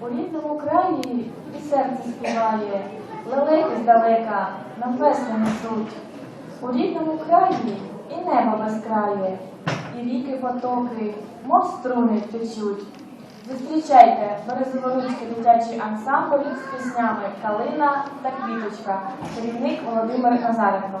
У рідному краї і серце співає, лелеки здалека нам весни несуть. У рідному краї і небо безкрає, і ріки потоки, мов струни течуть. Зустрічайте Березоворуцький дитячий ансамбль з піснями Калина та Квіточка, керівник Володимир Назаренко.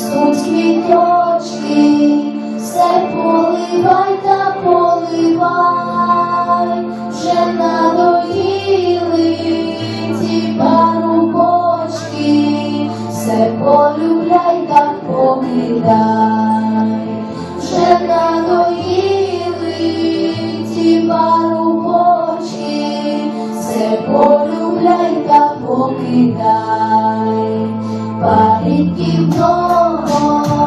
Ростуть квіточки, все поливай та поливай, вже надоїли ті парубочки, все полюбляй та покидай, вже надоїли ті парубочки, все полюбляй та покидай, париків много,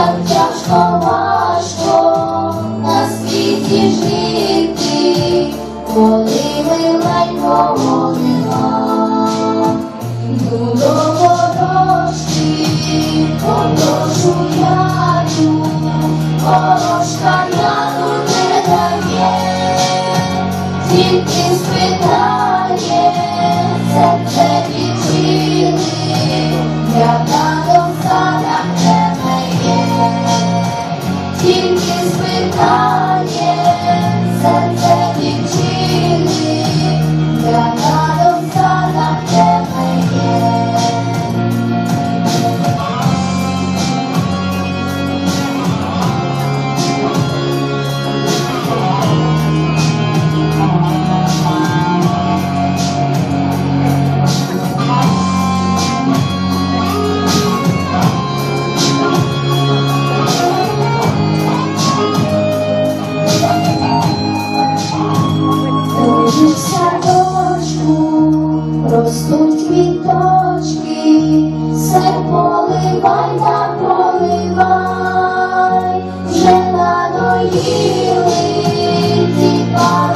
Як тяжко важко на світі жити, коли миленького нема. Йду до не дає, тільки спитає, серце ростуть квіточки, все поливай та поливай, вже надоїли ті парубочки,